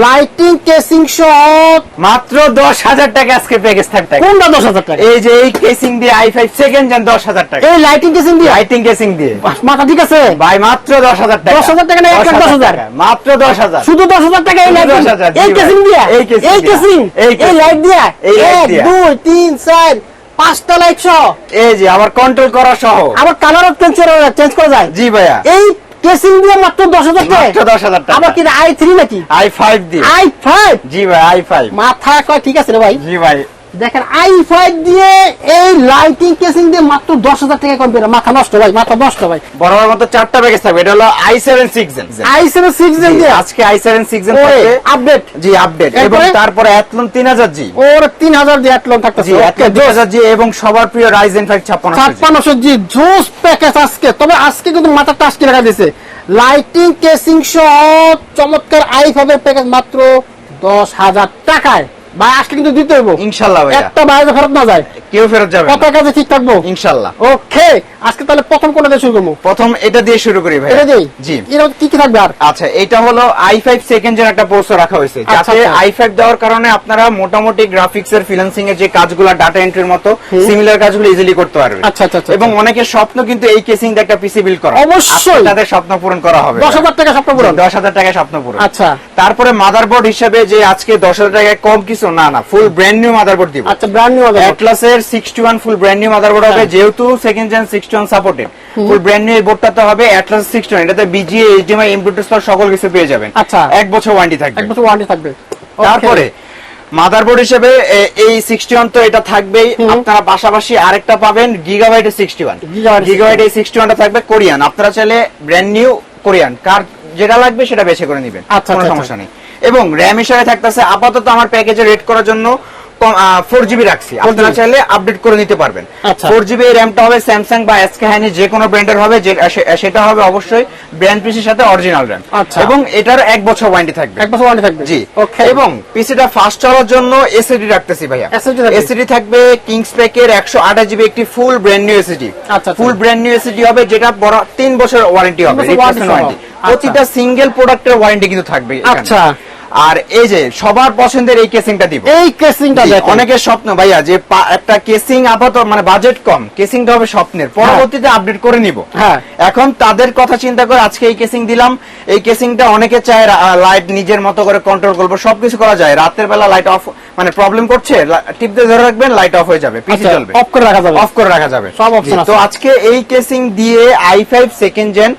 Lighting casing সহ মাত্র দশ হাজার টাকা আজকে প্যাকেজ থাকবে। কোনটা দশ হাজার টাকা? এই যে এই কেসিং দিয়ে আই ফাইভ সেকেন্ড জেন দশ হাজার টাকা। এই লাইটিং কেসিং দিয়ে? লাইটিং কেসিং দিয়ে। মাথা ঠিক আছে। ভাই মাত্র দশ হাজার টাকা। 10,000 টাকা না এক 10,000 টাকা। মাত্র দশ হাজার। শুধু দশ হাজার টাকা এই লাইটিং এই কেসিং। দিয়া? এই কেসিং এই লাইট দিয়া? এই এক দুই তিন চার পাঁচটা লাইট সহ। এই যে আবার কন্ট্রোল করা সহ। আবার কালার চেঞ্জ চেঞ্জ করা যায়। জি ভাইয়া। এই কেসিং দিয়ে মাত্র দশ হাজার মাত্র টাকা 10,000 টাকা। আবার কি আই থ্রি নাকি? আই ফাইভ দিয়ে। আই ফাইভ জি ভাই আই ফাইভ মাথা কয় ঠিক আছে রে ভাই? জি ভাই। দেখেন আই ফাইভ দিয়ে এই লাইটিং কেসিং দিয়ে মাত্র দশ হাজার টাকা কম্পিউটার মাথা নষ্ট ভাই মাথা নষ্ট ভাই। বরাবর মতো চারটা প্যাকেজ থাকবে। এটা হলো I seven six I seven six দিয়ে? আজকে আই সেভেন সিক্স ওরে আপডেট জি আপডেট এবং তারপরে অ্যাথলন তিন হাজার জি। ওর তিন হাজার দিয়ে অ্যাটলন থাকতেছে। জি অ্যাথলন হাজার জি এবং সবার প্রিয় রাইজেন ফাইভ ছাপ্পান্ন ছাপ্পান্নশো জি জোস প্যাকেজ আজকে। তবে আজকে কিন্তু মাথা টাস্কি রাখা দিয়েছে। লাইটিং কেসিং সহ চমৎকার আই ফাইভের প্যাকেজ মাত্র দশ হাজার টাকায়। ভাই আসলে কিন্তু দিতে হইব। ইনশাল্লাহ ভাই একটা বাইরে ফেরত না যায়। কেউ ফেরত যাবে কত কাজে ঠিক থাকব? ইনশাল্লাহ। ওকে আজকে তাহলে প্রথম কোনটা দিয়ে শুরু করব? প্রথম এটা দিয়ে শুরু করি ভাই। এটা দিই জি। এর কি কি থাকবে আর? আচ্ছা এটা হলো আই ফাইভ সেকেন্ড এর একটা পোস্ট রাখা হয়েছে। আচ্ছা, যাতে আচ্ছা। আই ফাইভ দেওয়ার কারণে আপনারা মোটামুটি গ্রাফিক্স এর ফিনান্সিং এর যে কাজগুলো ডাটা এন্ট্রির মতো সিমিলার কাজগুলো ইজিলি করতে পারবে। আচ্ছা, আচ্ছা, আচ্ছা, এবং অনেকের স্বপ্ন কিন্তু এই কেসিং দিয়ে একটা পিসি বিল করা। অবশ্যই। তাদের স্বপ্ন পূরণ করা হবে। দশ হাজার টাকা স্বপ্ন পূরণ? দশ হাজার টাকায় স্বপ্ন পূরণ। আচ্ছা। তারপরে মাদারবোর্ড হিসেবে যে আজকে দশ হাজার টাকায় কম কিছু না না ফুল ব্র্যান্ড নিউ মাদারবোর্ড দিব। আচ্ছা brand new অ্যাটলাসের sixty one full brand new motherboard হবে হ্যাঁ। যেহেতু second gen sixty one supported full brand new বোর্ডটাতে হবে অ্যাটলাস সিক্সটি ওয়ান এটাতে বিজিএ এইচডিএমআই সকল কিছু পেয়ে যাবেন। আচ্ছা। এক বছর ওয়ারেন্টি থাকবে। এক বছর ওয়ারেন্টি থাকবে। তারপরে মাদারবোর্ড হিসেবে এই সিক্সটি ওয়ান তো এটা থাকবেই। আপনারা পাশাপাশি আরেকটা পাবেন গিগাবাইটের সিক্সটি ওয়ান গিগাবাইট এই সিক্সটি ওয়ানটা থাকবে কোরিয়ান। আপনারা চাইলে ব্র্যান্ড নিউ কোরিয়ান। কার যেটা লাগবে সেটা বেছে করে নেবেন। আচ্ছা, কোনো আচ্ছা, সমস্যা নেই। এবং র্যাম হিসাবে থাকতেছে আপাতত আমার প্যাকেজে রেট করার জন্য ফোর জিবি রাখছি। আপনারা চাইলে আপডেট করে নিতে পারবেন। আচ্ছা। ফোর জিবি র্যামটা হবে স্যামসাং বা এসকে হ্যানি যে কোনো ব্র্যান্ডের হবে সেটা হবে অবশ্যই ব্র্যান্ড পিসির সাথে অরিজিনাল র্যাম আচ্ছা। এবং এটার এক বছর ওয়ারেন্টি থাকবে। এক বছর ওয়ারেন্টি থাকবে। জি। ওকে এবং পিসিটা ফাস্ট চলার জন্য এসএসডি রাখতেছি ভাইয়া। এসএসডি থাকবে। কিংস প্যাকের একশো আঠাশ জিবি একটি ফুল ব্র্যান্ড নিউ এসএসডি আচ্ছা, আচ্ছা। ফুল ব্র্যান্ড নিউ এসএসডি হবে যেটা বড় তিন বছর ওয়ারেন্টি হবে ওয়ারেন্টি প্রতিটা সিঙ্গেল প্রোডাক্টের ওয়ারেন্টি কিন্তু থাকবে আচ্ছা। আর এই যে সবার পছন্দের এই কেসিংটা দিব। এই কেসিংটা জি, দেখেন। অনেকের স্বপ্ন ভাইয়া যে একটা কেসিং আপাতত মানে বাজেট কম কেসিংটা হবে স্বপ্নের। পরবর্তীতে আপডেট করে নিব। হ্যাঁ। এখন তাদের কথা চিন্তা করে আজকে এই কেসিং দিলাম। এই কেসিংটা অনেকে চায় লাইট নিজের মতো করে কন্ট্রোল করব সবকিছু করা যায়। রাতের বেলা লাইট অফ মানে প্রবলেম করছে টিপ দিয়ে ধরে রাখবেন লাইট অফ হয়ে যাবে পিসি চলবে off করে রাখা যাবে। অফ করে রাখা যাবে। সব অপশন আছে। তো আজকে এই কেসিং দিয়ে I five second gen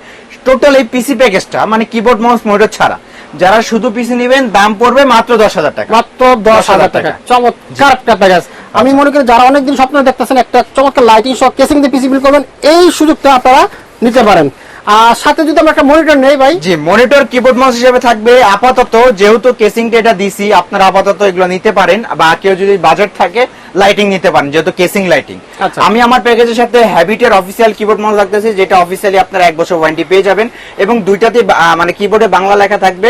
total এই পিসি প্যাকেজটা মানে কিবোর্ড মাউস মনিটর ছাড়া যারা শুধু পিসি নেবেন দাম পড়বে মাত্র দশ হাজার টাকা। মাত্র দশ হাজার টাকা। চমৎকার একটা প্যাকেজ আমি মনে করি যারা অনেকদিন স্বপ্ন দেখতেছেন একটা চমৎকার লাইটিং সহ কেসিং দিয়ে পিসি বিল করবেন এই সুযোগটা আপনারা নিতে পারেন। আর সাথে যদি আমরা একটা মনিটর নেই ভাই? জি মনিটর কিবোর্ড মাউস হিসেবে থাকবে। আপাতত যেহেতু কেসিংটা এটা দিছি আপনারা আপাতত এগুলো নিতে পারেন বা কেউ যদি বাজেট থাকে লাইটিং নিতে পারেন যেহেতু কেসিং লাইটিং আচ্ছা। আমি আমার প্যাকেজের সাথে হ্যাবিটের অফিসিয়াল কিবোর্ড মাউস রাখতেছি যেটা অফিসিয়ালি আপনারা এক বছর ওয়ারেন্টি পেয়ে যাবেন এবং দুইটাতে মানে কিবোর্ডে বাংলা লেখা থাকবে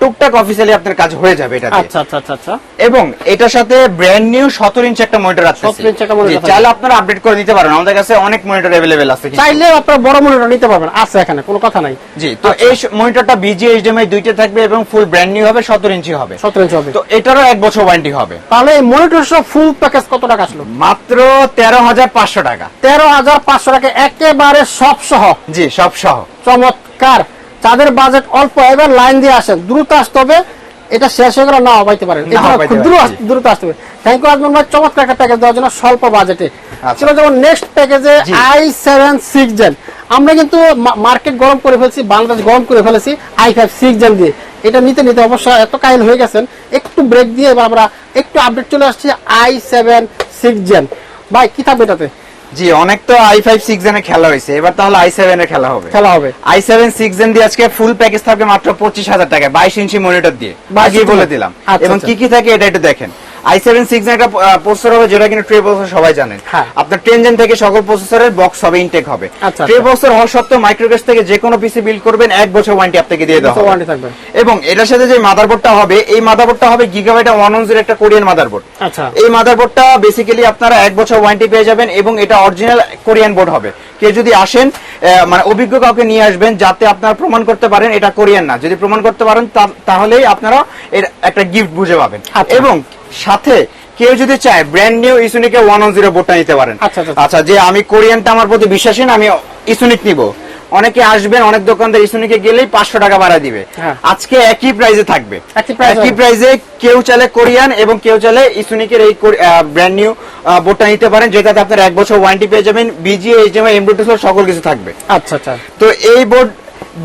টুকটাক অফিসিয়ালি আপনার কাজ হয়ে যাবে এটা আচ্ছা আচ্ছা আচ্ছা আচ্ছা। এবং এটার সাথে ব্র্যান্ড নিউ সতেরো ইঞ্চি একটা মনিটর আছে। 17 ইঞ্চি একটা থাকবে। চাইলে আপনারা আপডেট করে নিতে পারেন। আমাদের কাছে অনেক মনিটর অ্যাভেলেবেল আছে চাইলে আপনারা বড় মনিটর নিতে পারবেন। আছে এখানে কোনো কথা নাই। জি তো এই মনিটরটা বিজি এইচডিএমআই দুইটা থাকবে এবং ফুল ব্র্যান্ড নিউ হবে সতেরো ইঞ্চি হবে। সতেরো ইঞ্চি হবে। তো এটারও এক বছর ওয়ারেন্টি হবে। তাহলে এই মনিটর সব ফুল প্যাকেজ কত টাকা আসলো? মাত্র তেরো হাজার পাঁচশো টাকা। তেরো হাজার পাঁচশো টাকা একেবারে সব সহ। জি সব সহ। চমৎকার। যাদের বাজেট অল্প এবার লাইন দিয়ে আসেন। দ্রুত আসতে হবে। এটা শেষ হয়ে গেলে নাও পাইতে পারেন খুব দ্রুত দ্রুত আসতে হবে থ্যাংক ইউ আজমান ভাই চমৎকার একটা প্যাকেজ দেওয়ার জন্য স্বল্প বাজেটে। চলো যেমন নেক্সট প্যাকেজে। আই সেভেন সিক্স জেন আমরা কিন্তু মার্কেট গরম করে ফেলছি বাংলাদেশ গরম করে ফেলেছি আই ফাইভ সিক্স জেন দিয়ে। এটা নিতে নিতে অবশ্য এত কাহিল হয়ে গেছেন একটু ব্রেক দিয়ে এবার আমরা একটু আপডেট চলে আসছি আই সেভেন সিক্স জেন ভাই কি থাকবে এটাতে? জি অনেক তো আই ফাইভ সিক্স এর খেলা হয়েছে। এবার তাহলে আই সেভেন এর খেলা হবে। খেলা হবে। আই সেভেন সিক্স দিয়ে আজকে ফুল প্যাকেজ থাকবে মাত্র পঁচিশ হাজার টাকা বাইশ ইঞ্চি মনিটর দিয়ে। 22 বলে দিলাম। আচ্ছা, এবং আচ্ছা। কি কি থাকে এটা একটু দেখেন। আই সেভেন সিক্স একটা প্রসেসর হবে যেটা কিনা ট্রে প্রসেসর সবাই জানেন। হ্যাঁ। আপনার জেন থেকে সকল প্রসেসরের বক্স হবে ইনটেক হবে। ট্রে আচ্ছা। প্রসেসর হওয়া সত্ত্বেও থেকে যে কোনো পিসি বিল্ড করবেন এক বছর ওয়ারেন্টি আপনাকে দিয়ে দেওয়া হবে। এবং এটার সাথে যে মাদারবোর্ডটা হবে এই মাদারবোর্ডটা হবে গিগাবাইট ওয়ান ওয়ান একটা কোরিয়ান মাদারবোর্ড আচ্ছা। এই মাদারবোর্ডটা বেসিক্যালি আপনারা এক বছর ওয়ারেন্টি পেয়ে যাবেন এবং এটা অরিজিনাল কোরিয়ান বোর্ড হবে কেউ যদি আসেন মানে অভিজ্ঞ কাউকে নিয়ে আসবেন যাতে আপনারা প্রমাণ করতে পারেন এটা কোরিয়ান না যদি প্রমাণ করতে পারেন তাহলেই আপনারা এর একটা গিফট বুঝে পাবেন আচ্ছা। এবং সাথে কেউ যদি চায় ব্র্যান্ড নিউ ইসুনিকে ওয়ান ওয়ান জিরো বোর্ডটা নিতে পারেন আচ্ছা, আচ্ছা। আচ্ছা যে আমি কোরিয়ানটা আমার প্রতি বিশ্বাসী না আমি ইসুনিক নিব অনেকে আসবেন অনেক দোকানদার ইসুনিকে গেলেই পাঁচশো টাকা ভাড়া দিবে হ্যাঁ। আজকে একই প্রাইসে থাকবে একই। প্রাইসে কেউ চাইলে কোরিয়ান এবং কেউ চাইলে ইসুনিকের এই ব্র্যান্ড নিউ বোর্ডটা নিতে পারেন যেটাতে আপনার এক বছর ওয়ারেন্টি পেয়ে যাবেন বিজি এইচএমআই এমব্রুটেস সকল কিছু থাকবে। আচ্ছা আচ্ছা। তো এই বোর্ড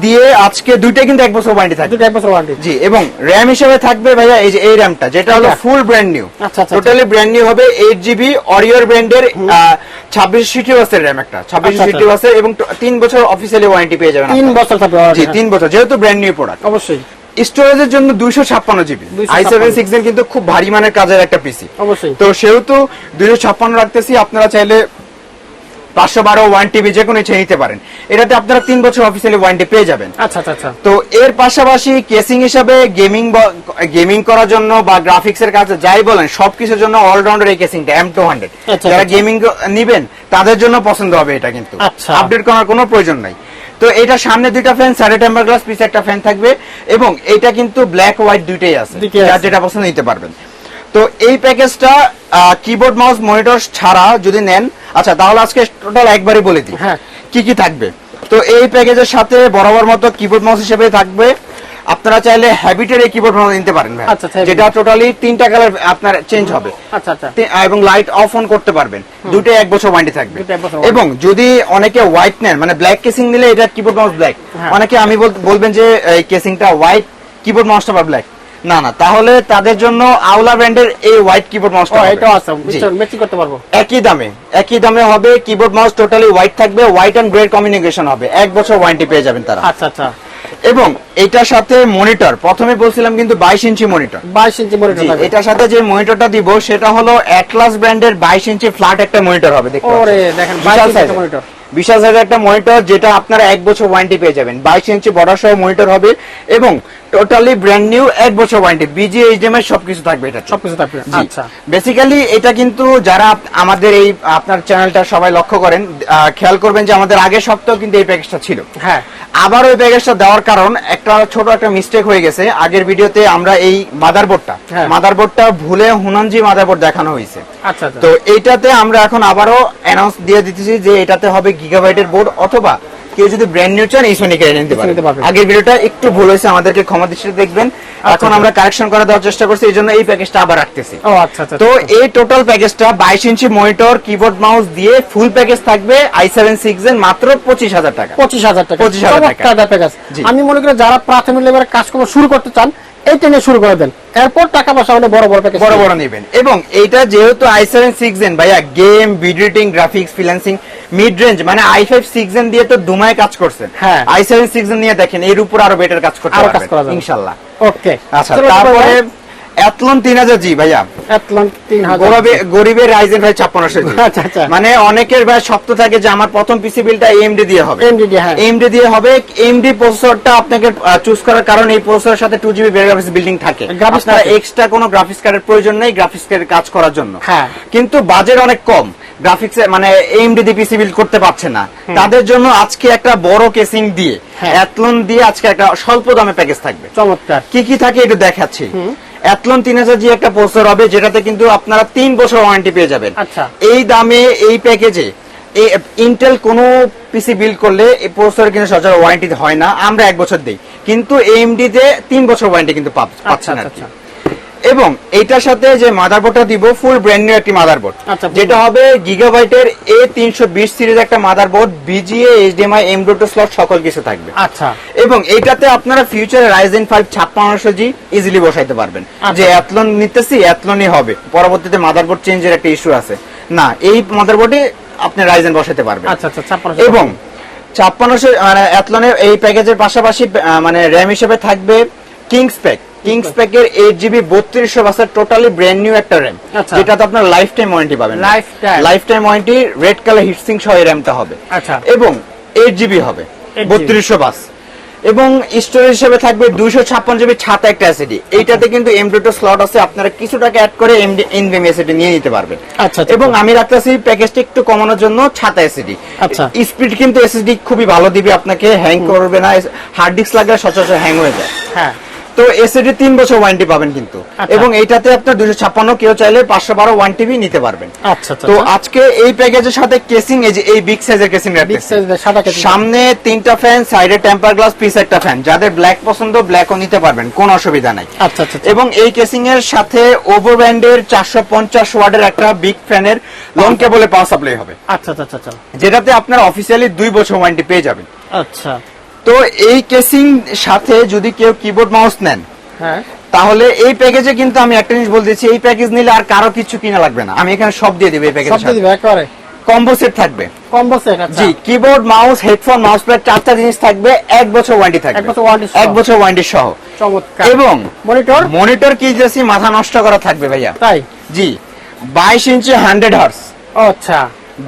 দিয়ে আজকে দুইটা কিন্তু এক বছর ওয়ারেন্টি থাকবে। দুটো এক বছর ওয়ারেন্টি জি এবং র্যাম হিসেবে থাকবে ভাইয়া এই যে এই র্যামটা যেটা হলো ফুল ব্র্যান্ড নিউ আচ্ছা, আচ্ছা, টোটালি ব্র্যান্ড নিউ হবে এইট জিবি অরিয়র ব্র্যান্ডের ছাব্বিশ সিটি বাসের র্যাম একটা ছাব্বিশ আচ্ছা, সিটি বাসের এবং ট- তিন বছর অফিসিয়ালি ওয়ারেন্টি পেয়ে যাবেন তিন বছর থাকবে জি warranty, তিন বছর যেহেতু ব্র্যান্ড নিউ প্রোডাক্ট অবশ্যই। স্টোরেজের জন্য দুইশো ছাপ্পান্ন জিবি আই সেভেন সিক্স কিন্তু খুব ভারী মানের কাজের একটা পিসি অবশ্যই। তো সেহেতু দুইশো ছাপ্পান্ন রাখতেছি আপনারা চাইলে পাঁচশো বারো ওয়ান টিবি যে কোনো ইচ্ছে নিতে পারেন। এটাতে আপনারা তিন বছর অফিসিয়ালি ওয়ারেন্টি পেয়ে যাবেন। আচ্ছা আচ্ছা আচ্ছা। তো এর পাশাপাশি কেসিং হিসাবে গেমিং গেমিং করার জন্য বা গ্রাফিক্স এর কাছে যাই বলেন সবকিছুর জন্য অলরাউন্ডার এই কেসিংটা এম টু হান্ড্রেড আচ্ছা, যারা আচ্ছা। গেমিং নিবেন তাদের জন্য পছন্দ হবে এটা কিন্তু। আচ্ছা। আপডেট করার কোনো প্রয়োজন নাই। তো এটা সামনে দুইটা ফ্যান সাড়ে টেম্পার গ্লাস পিছে একটা ফ্যান থাকবে এবং এটা কিন্তু ব্ল্যাক হোয়াইট দুইটাই আছে। যেটা পছন্দ নিতে পারবেন। তো এই প্যাকেজটা কিবোর্ড মাউস মনিটর ছাড়া যদি নেন আচ্ছা তাহলে আজকে টোটাল একবারই বলে দিই। হ্যাঁ। কি কি থাকবে? তো এই প্যাকেজের সাথে বরাবর মতো কিবোর্ড মাউস হিসেবে থাকবে। আপনারা চাইলে হ্যাবিটের এই কিবোর্ড মাউস নিতে পারেন ভাই। আচ্ছা, আচ্ছা, যেটা টোটালি তিনটা কালার আপনার চেঞ্জ হবে। আচ্ছা আচ্ছা। এবং লাইট অফ অন করতে পারবেন। দুটোই এক বছর ওয়ারেন্টি থাকবে। এবং যদি অনেকে হোয়াইট নেন মানে ব্ল্যাক কেসিং নিলে এটা কিবোর্ড মাউস ব্ল্যাক। অনেকে আমি বলবেন যে এই কেসিংটা হোয়াইট কিবোর্ড মাউসটা বা ব্ল্যাক না না তাহলে তাদের জন্য আউলা ব্র্যান্ডের এই হোয়াইট কিবোর্ড ও মাউসটা এটাও আছে। ম্যাচিং করতে পারব। একই দামে একই দামে হবে কিবোর্ড মাউস টোটালি হোয়াইট থাকবে হোয়াইট এন্ড গ্রে কমিউনিকেশন হবে। এক বছর ওয়ারেন্টি পেয়ে যাবেন তারা। আচ্ছা আচ্ছা। এবং এটার সাথে মনিটর প্রথমে বলছিলাম কিন্তু বাইশ ইঞ্চি মনিটর বাইশ ইঞ্চি মনিটর এটার সাথে যে মনিটরটা দিব সেটা হলো অ্যাটলাস ব্র্যান্ডের বাইশ ইঞ্চি ফ্ল্যাট একটা মনিটর হবে দেখেন বিশাল 22 ইঞ্চি size-এর। monitor। বিশাল সাইজের একটা মনিটর যেটা আপনারা এক বছর ওয়ারেন্টি পেয়ে যাবেন বাইশ ইঞ্চি বড় সহ মনিটর হবে এবং টোটালি ব্র্যান্ড নিউ এক বছর ওয়ারেন্টি বিজি এইচডিএমআই সবকিছু থাকবে এটা সবকিছু থাকবে আচ্ছা। বেসিক্যালি এটা কিন্তু যারা আমাদের এই আপনার চ্যানেলটা সবাই লক্ষ্য করেন খেয়াল করবেন যে আমাদের আগের সপ্তাহ কিন্তু এই প্যাকেজটা ছিল। হ্যাঁ। আবার ওই প্যাকেজটা দেওয়ার কারণ একটা ছোট একটা মিস্টেক হয়ে গেছে। আগের ভিডিওতে আমরা এই মাদারবোর্ডটা হ্যাঁ। মাদারবোর্ডটা ভুলে হুনানজি মাদারবোর্ড দেখানো হয়েছে। আচ্ছা আচ্ছা। তো এইটাতে আমরা এখন আবারও অ্যানাউন্স দিয়ে দিতেছি যে এটাতে হবে গিগাবাইটের বোর্ড অথবা কেউ যদি ব্র্যান্ড নিউ চান এই সোনি নিতে নিতে পারেন আগের ভিডিওটা একটু ভুল হয়েছে আমাদেরকে ক্ষমা দৃষ্টিতে দেখবেন। এখন আচ্ছা। আমরা কারেকশন করে দেওয়ার চেষ্টা করছি এই জন্য এই প্যাকেজটা আবার রাখতেছি। ও আচ্ছা আচ্ছা তো এই টোটাল প্যাকেজটা বাইশ ইঞ্চি মনিটর কিবোর্ড মাউস দিয়ে ফুল প্যাকেজ থাকবে আই সেভেন সিক্স এর মাত্র পঁচিশ হাজার টাকা। পঁচিশ হাজার টাকা। 25,000 টাকা। আমি মনে করি যারা প্রাথমিক লেভেলের করা শুরু করতে চান এইটা নিয়ে শুরু করে দেন। এরপর টাকা পয়সা হলে বড় বড় প্যাকেজ বড় বড় নেবেন। এবং এইটা যেহেতু আই সেভেন সিক্স এন ভাইয়া game video editing graphics freelancing mid range মানে আই ফাইভ সিক্স এন দিয়ে তো দুমায় কাজ করছেন। হ্যাঁ। আই সেভেন সিক্স এন নিয়ে দেখেন এর উপর আরও বেটার কাজ করতে পারবেন। ইনশাল্লাহ। ওকে আচ্ছা তারপরে অ্যাথলন তিন হাজার জি ভাইয়া। এতলন তিন গরিবের রাইজেন ভাই ছাপ্পান্নশো আচ্ছা, আচ্ছা। মানে অনেকের ভাই শক্ত থাকে যে আমার প্রথম পিসি বিলটা এমডি দিয়ে হবে। দিয়ে, হ্যাঁ। এমডি দিয়ে হবে। এমডি প্রসেসরটা আপনাকে চুজ করার কারণ এই প্রসেসরের সাথে টু জিবি গ্রাফিক্স বিল্ডিং থাকে। আপনার এক্সট্রা কোনো গ্রাফিক্স কার্ডের প্রয়োজন নেই গ্রাফিক্স কার্ডের কাজ করার জন্য। হ্যাঁ। কিন্তু বাজেট অনেক কম। গ্রাফিক্স মানে এমডি দিয়ে পিসি বিল্ড করতে পারছে না। তাদের জন্য আজকে একটা বড় কেসিং দিয়ে। অ্যাথলন দিয়ে আজকে একটা স্বল্প দামে প্যাকেজ থাকবে। চমৎকার। কি কি থাকে একটু দেখাচ্ছি। অ্যাথলন তিন হাজার জি একটা প্রসেসর হবে যেটাতে কিন্তু আপনারা তিন বছর ওয়ারেন্টি পেয়ে যাবেন। আচ্ছা। এই দামে এই প্যাকেজে ইন্টেল কোন পিসি বিল্ড করলে এই প্রসেসর কিন্তু সচরাচর ওয়ারেন্টি হয় না আমরা এক বছর দেই। কিন্তু এমডি তে তিন বছর ওয়ারেন্টি কিন্তু পাচ্ছেন আর কি। আচ্ছা, এবং এইটার সাথে যে মাদারবোর্ডটা দিব ফুল ব্র্যান্ড নিউ একটি মাদারবোর্ড আচ্ছা, যেটা হবে গিগাবাইটের এ তিনশো বিশ সিরিজ একটা motherboard VGA HDMI M dot slot সকল কিছু থাকবে। আচ্ছা। এবং এইটাতে আপনারা ফিউচারে রাইজেন ফাইভ ছাপ্পান্নশো জি ইজিলি বসাইতে পারবেন। আচ্ছা। যে অ্যাথলন নিতেছি অ্যাথলনই হবে। পরবর্তীতে মাদারবোর্ড চেঞ্জের একটা ইস্যু আছে। না এই মাদারবোর্ডে আপনি রাইজেন বসাতে পারবেন। আচ্ছা আচ্ছা এবং ছাপ্পান্নশো মানে অ্যাথলনের এই প্যাকেজের পাশাপাশি মানে র্যাম হিসেবে থাকবে কিংস প্যাক কিংস প্যাকের এইট জিবি বত্রিশশো বাসের টোটালি ব্র্যান্ড নিউ একটা র্যাম। যেটাতে আপনার লাইফ টাইম ওয়ারেন্টি পাবেন। Lifetime warranty red colour heatsink সহ এই র্যামটা হবে। আচ্ছা। এবং এইট জিবি হবে। বত্রিশশো বাস। এবং স্টোরেজ হিসেবে থাকবে দুইশো ছাপ্পান্ন জিবি ছাতা একটা এসিডি এইটাতে কিন্তু এম ডুটো স্লট আছে আপনারা কিছু টাকা অ্যাড করে এম এমডি এনভিএম এসিডি নিয়ে নিতে পারবেন। আচ্ছা, আচ্ছা। এবং আমি রাখতেছি প্যাকেজটা একটু কমানোর জন্য ছাতা এসিডি আচ্ছা। স্পিড কিন্তু এসিডি খুবই ভালো দিবে আপনাকে হ্যাং করবে না হার্ড ডিস্ক লাগলে সচরাচর হ্যাং হয়ে যায়। হ্যাঁ। তো এসএসডি তিন বছর ওয়ারেন্টি পাবেন কিন্তু। আচ্ছা। এবং এইটাতে আপনার দুশো ছাপ্পান্ন কেউ চাইলে পাঁচশো বারো ওয়ান টিভি নিতে পারবেন। আচ্ছা আচ্ছা তো আচ্ছা। আজকে এই প্যাকেজের সাথে কেসিং এই যে এই বিগ সাইজের কেসিং। সামনে তিনটা ফ্যান সাইডে টেম্পার গ্লাস পিস একটা ফ্যান যাদের ব্ল্যাক পছন্দ ব্ল্যাকও নিতে পারবেন কোনো অসুবিধা নাই। আচ্ছা। এবং এই কেসিং এর সাথে ওভার ব্যান্ডের চারশো পঞ্চাশ ওয়ার্ডের একটা বিগ ফ্যানের লং কেবলে পাওয়ার সাপ্লাই হবে। আচ্ছা আচ্ছা আচ্ছা আচ্ছা। যেটাতে আপনার অফিসিয়ালি দুই বছর ওয়ারেন্টি পেয়ে যাবেন। আচ্ছা। তো এই কেসিং সাথে যদি কেউ কিবোর্ড মাউস নেন হ্যাঁ। তাহলে এই প্যাকেজে কিন্তু আমি একটা জিনিস বলতেছি এই প্যাকেজ নিলে আর কারও কিছু কিনা লাগবে না। আমি এখানে সব দিয়ে দিব এই সব দিয়ে দিবে কম্বো সেট থাকবে। কম্বো সেট আচ্ছা। জি keyboard mouse headphone mouse pad চারটা জিনিস থাকবে এক বছর ওয়ারেন্টি থাকবে। এক বছর সহ। এক বছর ওয়ারেন্টি সহ। চমৎকার। এবং মনিটর মনিটর কি দিয়েছি মাথা নষ্ট করা থাকবে ভাইয়া। তাই? জি বাইশ ইঞ্চি হান্ড্রেড হার্স আচ্ছা।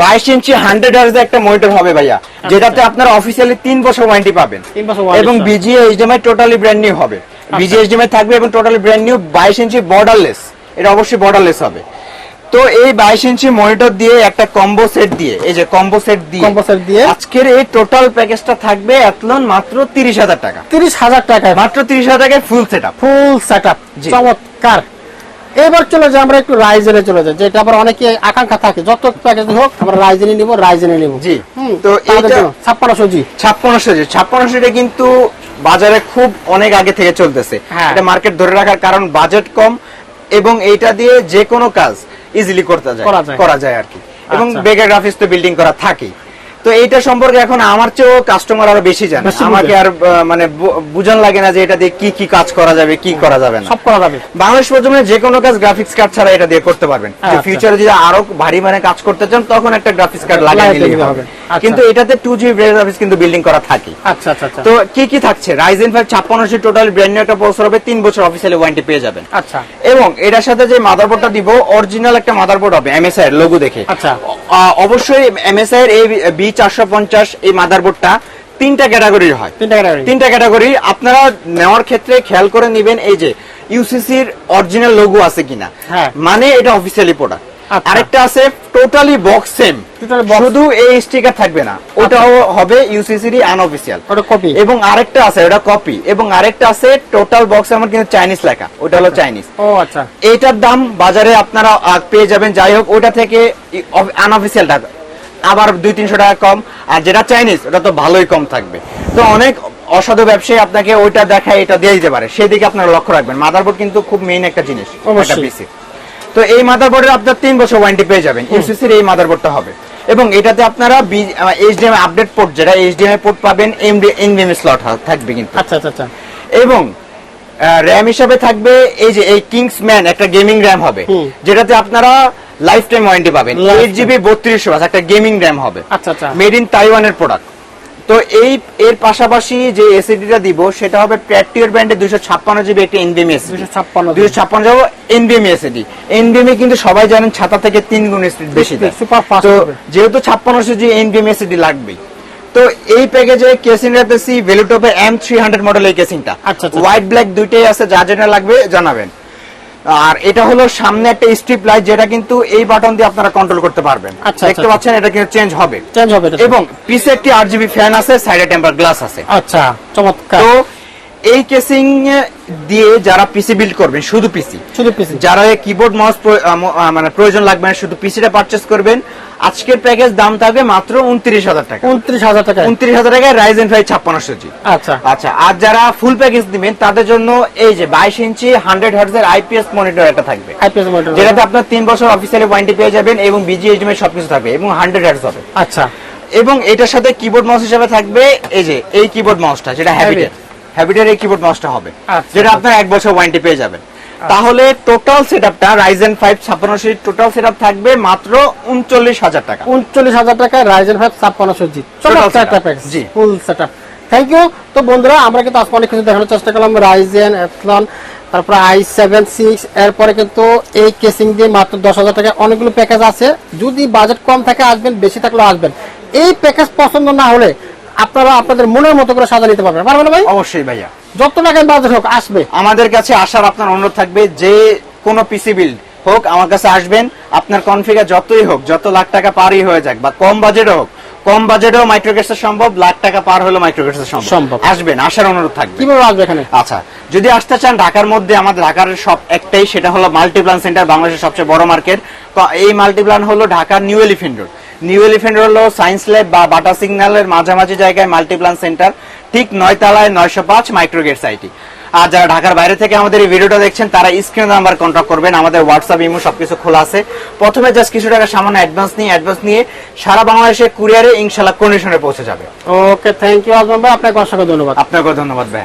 বাইশ ইঞ্চি হান্ড্রেড হার্স একটা মনিটর হবে ভাইয়া যেটাতে আপনার অফিসিয়ালি তিন বছর ওয়ারেন্টি পাবেন। এবং। VGA HDMI totally brand new হবে। বিজিএ এইচডিএমআই থাকবে এবং টোটালি ব্র্যান্ড নিউ বাইশ ইঞ্চি বর্ডারলেস এটা অবশ্যই বর্ডারলেস হবে। তো এই বাইশ ইঞ্চি মনিটর দিয়ে একটা কম্বো সেট দিয়ে এই যে কম্বো সেট দিয়ে কম্বো সেট দিয়ে? আজকের এই টোটাল প্যাকেজটা থাকবে এতলন মাত্র তিরিশ হাজার টাকা। তিরিশ হাজার টাকায়। মাত্র তিরিশ হাজার টাকায় full set up full set up চমৎকার। এবার চলে যাই আমরা একটু রাইজেনে চলে যাই যেটা আবার অনেকে আকাঙ্ক্ষা থাকে। যত প্যাকেজ হোক আমরা রাইজেনে নিব রাইজেনে নিব। জি। তো এইটা- ছাপ্পান্নশো জি। ছাপ্পান্নশো যে ছাপ্পান্নশোটা কিন্তু বাজারে খুব অনেক আগে থেকে চলতেছে। হ্যাঁ। এটা মার্কেট ধরে রাখার কারণ বাজেট কম এবং এইটা দিয়ে যে কোনো কাজ ইজিলি করতে যায়। করা যায়। আর কি। এবং আচ্ছা। গ্রাফিক্স তো বিল্ডিং করা থাকেই। তো এইটা সম্পর্কে এখন আমার চেয়েও কাস্টমার আরও বেশি জানে। আমাকে আর মানে বুঝান লাগে না যে এটা দিয়ে কি কি কাজ করা যাবে কি করা যাবে না। সব করা যাবে। বাংলাদেশ প্রজন্মের যে কোনো কাজ গ্রাফিক্স কার্ড ছাড়া এটা দিয়ে করতে পারবেন। আচ্ছা। ফিউচারে যদি আরও ভারী মানে কাজ করতে চান তখন একটা গ্রাফিক্স কার্ড লাগিয়ে নিলেই হবে। আচ্ছা। কিন্তু এটাতে টু জিবি গ্রাফিক্স কিন্তু বিল্ডিং করা থাকে। আচ্ছা আচ্ছা আচ্ছা। তো কি কি থাকছে? রাইজেন ফাইভ ছাপ্পান্নশো টোটাল ব্র্যান্ড নিউ একটা প্রসেসর হবে তিন বছর অফিসিয়ালি ওয়ারেন্টি পেয়ে যাবেন। আচ্ছা। এবং এটার সাথে যে মাদারবোর্ডটা দিব অরিজিনাল একটা মাদারবোর্ড হবে এমএসআই এর লোগো দেখে। আচ্ছা। আহ, অবশ্যই এমএসআই এর এই বি চারশো পঞ্চাশ এই মাদারবোর্ডটা তিনটা ক্যাটাগরি হয় তিনটা ক্যাটাগরি তিনটা ক্যাটাগরি আপনারা নেওয়ার ক্ষেত্রে খেয়াল করে নেবেন এই যে ইউসিসির অরিজিনাল লোগো আছে কিনা হ্যাঁ। মানে এটা অফিসিয়ালি প্রোডাক্ট। আরেকটা আছে টোটালি বক্স সেম শুধু এই স্টিকার থাকবে না। ওটাও হবে ইউসিসির আনঅফিসিয়াল ওটা কপি এবং আরেকটা আছে ওটা কপি এবং আরেকটা আছে টোটাল বক্স আমার কিন্তু চাইনিজ লেখা। ওটা হলো চাইনিজ ও আচ্ছা। এইটার দাম বাজারে আপনারা পেয়ে যাবেন। যাই হোক ওটা থেকে আনঅফিসিয়াল টাকা আবার দুই তিনশো টাকা কম। আর যেটা চাইনিজ ওটা তো ভালোই কম থাকবে। তো অনেক অসাধু ব্যবসায়ী আপনাকে ওইটা দেখায় এটা দিয়ে দিতে পারে। সেদিকে আপনারা লক্ষ্য রাখবেন। মাদারবোর্ড কিন্তু খুব মেইন একটা জিনিস অবশ্যই। একটা পিসি তো এই মাদারবোর্ডের আপনার তিন বছর ওয়ারেন্টি পেয়ে যাবেন। ইউসিসির এই মাদারবোর্ডটা হবে। এবং এটাতে আপনারা এইচডিএমআই আপডেট পোর্ট যেটা এইচডিএমআই পোর্ট পাবেন এমডি এনভিএমএ স্লট থাকবে কিন্তু। আচ্ছা আচ্ছা আচ্ছা। এবং র্যাম হিসাবে থাকবে এই যে এই কিংস ম্যান একটা গেমিং র্যাম হবে যেটাতে আপনারা লাইফ টাইম ওয়ারেন্টি পাবেন। এইট জিবি বত্রিশশো একটা গেমিং র্যাম হবে। আচ্ছা আচ্ছা। মেড ইন তাইওয়ানের প্রোডাক্ট তো এই এর পাশাপাশি যে এসিডিটা দিব সেটা হবে প্র্যাটিওর ব্র্যান্ডের দুশো ছাপ্পান্ন জিবি একটি এনবিএম এসিডি দুশো ছাপ্পান্ন দুশো ছাপ্পান্ন যাব এনবিএম এসিডি এনবিএম কিন্তু সবাই জানেন ছাতা থেকে তিন গুণ স্পিড বেশি Super fast তো হবে। যেহেতু ছাপ্পান্নশো জি এনবিএম এসিডি লাগবেই। তো এই প্যাকেজে কেসিং রাখতেছি ভেলুটপের এম থ্রি হান্ড্রেড মডেল এই কেসিংটা আচ্ছা, আচ্ছা। হোয়াইট ব্ল্যাক দুইটাই আছে যা যেটা লাগবে জানাবেন। আর এটা হলো সামনে একটা স্ট্রিপ লাইট যেটা কিন্তু এই বাটন দিয়ে আপনারা কন্ট্রোল করতে পারবেন। আচ্ছা, দেখতে আচ্ছা। পাচ্ছেন এটা কিন্তু চেঞ্জ হবে। চেঞ্জ হবে এবং পিছে একটি আরজিবি ফ্যান আছে সাইডে টেম্পার গ্লাস আছে। আচ্ছা চমৎকার। তো এই কেসিং দিয়ে যারা পিসি বিল্ড করবেন শুধু পিসি শুধু পিসি যারা কিবোর্ড মাউস মানে প্রয়োজন লাগবে না শুধু পিসিটা পারচেস করবেন। আজকের প্যাকেজ দাম থাকবে মাত্র উনত্রিশ হাজার টাকা। উনত্রিশ হাজার টাকা উনত্রিশ হাজার টাকায় রাইজেন ফাইভ ছাপ্পান্নশো জি। আচ্ছা। আচ্ছা আর যারা ফুল প্যাকেজ দিবেন তাদের জন্য এই যে বাইশ ইঞ্চি হান্ড্রেড হার্টজের আইপিএস মনিটর একটা থাকবে। আইপিএস মনিটর যেটাতে আপনার তিন বছর অফিসিয়ালি ওয়ারেন্টি পেয়ে যাবেন এবং বিজিএইচডিএম সবকিছু থাকবে এবং হান্ড্রেড হার্টজ হবে। আচ্ছা। এবং এটার সাথে কিবোর্ড মাউস হিসেবে থাকবে এই যে এই কিবোর্ড মাউসটা যেটা হ্যাবিটের হ্যাবিটের এই কিবোর্ড মাউসটা হবে। আচ্ছা। যেটা আপনার এক বছর ওয়ারেন্টি পেয়ে যাবেন। তাহলে টোটাল সেটআপটা রাইজেন ফাইভ ছাপ্পান্নশো টোটাল সেটআপ থাকবে মাত্র উনচল্লিশ হাজার টাকা। উনচল্লিশ হাজার টাকায় রাইজেন ফাইভ ছাপ্পান্নশো জি। একটা package G. Full set up thank you তো বন্ধুরা আমরা কিন্তু আজকে অনেক কিছু দেখানোর চেষ্টা করলাম। রাইজেন এথলন তারপরে আই সেভেন সিক্স এরপরে কিন্তু এই কেসিং দিয়ে মাত্র দশ হাজার টাকা অনেকগুলো প্যাকেজ আছে। যদি বাজেট কম থাকে আসবেন বেশি থাকলেও আসবেন। এই প্যাকেজ পছন্দ না হলে আপনারা আপনাদের মনের মতো করে সাজা নিতে পারবেন। পারবেন ভাই? অবশ্যই ভাইয়া। যত টাকায় বাজেট হোক আসবে। আমাদের কাছে আসার আপনার অনুরোধ থাকবে যে কোনো পিসি বিল্ড হোক আমার কাছে আসবেন। আপনার কনফিগার যতই হোক যত লাখ টাকা পারই হয়ে যাক বা কম বাজেটও হোক কম বাজেটেও মাইক্রোগেটসের সম্ভব লাখ টাকা পার হলো মাইক্রোগেটসের সম্ভব। সম্ভব। আসবেন আসার অনুরোধ থাকবে। কীভাবে আসবে এখানে? আচ্ছা যদি আসতে চান ঢাকার মধ্যে আমাদের ঢাকার সব একটাই সেটা হলো মাল্টিপ্লান সেন্টার বাংলাদেশের সবচেয়ে বড় মার্কেট এই মাল্টিপ্লান হলো ঢাকার new Elephant Road new Elephant Road হলো সায়েন্স ল্যাব বা বাটা সিগন্যালের মাঝামাঝি জায়গায় মাল্টিপ্লান সেন্টার ঠিক নয় তালায় নয়শো পাঁচ মাইক্রোগেট সাইটি আর যারা ঢাকার বাইরে থেকে আমাদের এই ভিডিওটা দেখছেন তারা স্ক্রিন নাম্বার কন্ট্যাক্ট করবেন আমাদের হোয়াটসঅ্যাপ ইমো সবকিছু খোলা আছে। প্রথমে জাস্ট কিছু টাকা সামান্য অ্যাডভান্স নিয়ে অ্যাডভান্স নিয়ে সারা বাংলাদেশে কুরিয়ারে ইনশাল্লাহ কন্ডিশনে পৌঁছে যাবে। ওকে থ্যাংক ইউ আজম ভাই। আপনাকে অসংখ্য ধন্যবাদ। আপনাকেও ধন্যবাদ ভাই।